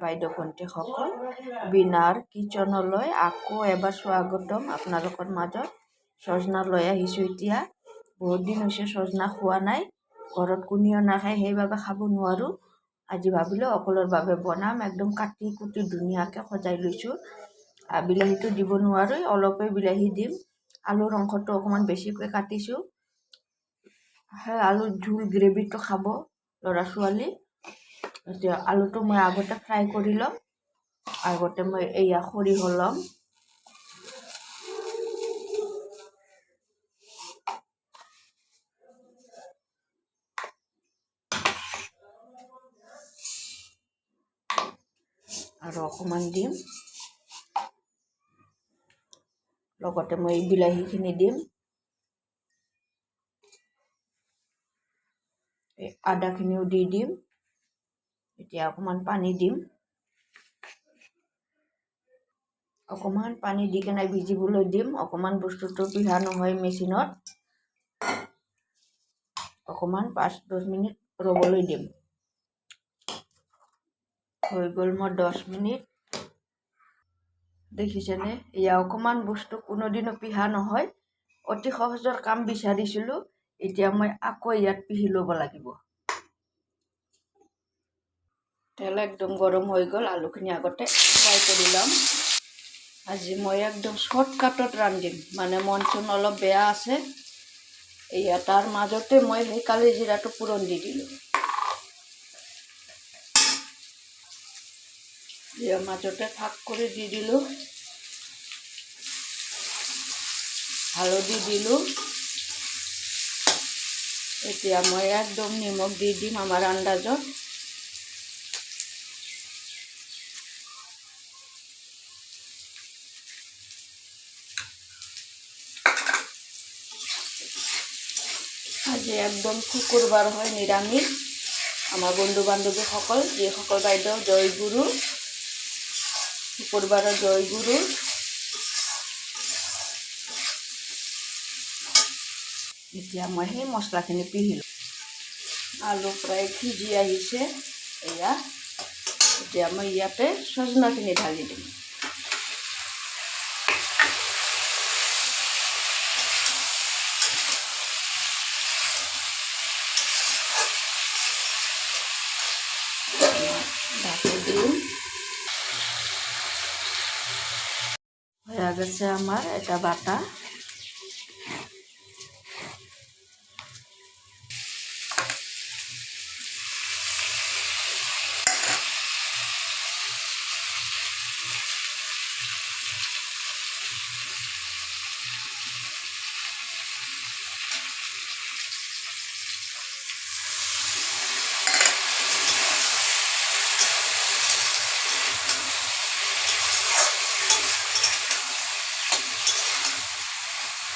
বাইদেউ ভণ্টিসকল বিনাৰ কিটচনলৈ আকৌ এবাৰ স্বাগতম আপোনালোকৰ মাজত। সজনা লৈ আহিছোঁ এতিয়া। বহুত দিন হৈছে সজনা খোৱা নাই। ঘৰত কোনেও নাখায় সেইবাবে খাব নোৱাৰোঁ। আজি ভাবিলোঁ অকলৰ বাবে বনাম। একদম কাটি কুটি ধুনীয়াকৈ সজাই লৈছোঁ। বিলাহীটো দিব নোৱাৰোঁ অলপে বিলাহী দিম। আলুৰ অংশটো অকণমান বেছিকৈ কাটিছোঁ। সেই আলুৰ জোল গ্ৰেভিটো খাব ল'ৰা ছোৱালী এতিয়া আলুটো মই আগতে ফ্ৰাই কৰি ল'ম। আগতে মই এয়া সৰিয়হ ল'ম। আৰু অকণমান দিম। লগতে মই বিলাহীখিনি দিম। আদাখিনিও দি দিম। এতিয়া অকণমান পানী দিম। অকণমান পানী দি কেনে ভিজিবলৈ দিম। অকণমান বস্তুটো পিহা নহয় মেচিনত। অকণমান পাঁচ, দহ মিনিট ৰ'বলৈ দিম। হৈ গ'ল মোৰ দহ মিনিট। দেখিছেনে? এয়া অকণমান বস্তু কোনোদিনো পিহা নহয়। অতি সহজৰ কাম বিচাৰিছিলোঁ। এতিয়া মই আকৌ ইয়াত পিহি ল'ব লাগিব। তেল একদম গৰম হৈ গ'ল, আলুখিনি আগতে ফ্ৰাই কৰি ল'ম আজি মই একদম শ্বৰ্টকাটত ৰান্ধিম মানে মন চন অলপ বেয়া আছে। এয়া তাৰ মাজতে মই সেই কালি জিৰাটো পূৰণ দি দিলোঁ। ইয়াৰ মাজতে ফাঁক কৰি দি দিলোঁ। হালধি দিলোঁ। এতিয়া মই একদম নিমখ দি দিম আমাৰ আন্দাজত। আজি একদম শুকুৰবাৰ হয় নিৰামিষ আমাৰ বন্ধু বান্ধৱীসকল যিসকল বাইদেউ জয়গুৰু শুকুৰবাৰৰ জয়গুৰু এতিয়া মই সেই মছলাখিনি পিহিলোঁ। আলু প্ৰায় সিজি আহিছে, এয়া। এতিয়া মই ইয়াতে চজনাখিনি ঢালি দিম ঢাকি দিম হয়ে গেছে আমার এটা বাটা।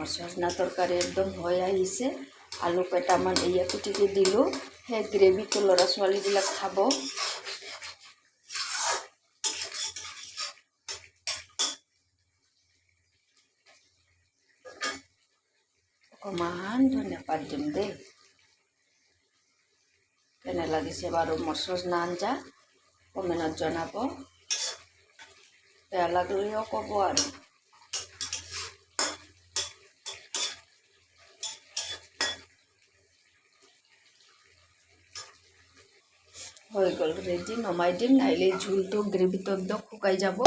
মোৰ সজনা তৰকাৰী একদম হৈ আহিছে। আলু কেইটামান এয়া কুটিকে দিলোঁ। সেই গ্ৰেভিটো ল'ৰা ছোৱালীবিলাক খাব। অকণমান ধন্যবাদ দিম দেই। কেনে লাগিছে বাৰু মোৰ সজনা আঞ্জা কমেণ্টত জনাব। বেয়া লাগিলেও ক'ব আৰু। হৈ গ'ল রেডি নমাই দিম নাহিলে ঝোলটো গ্ৰেভিটো একদম শুকাই যাব।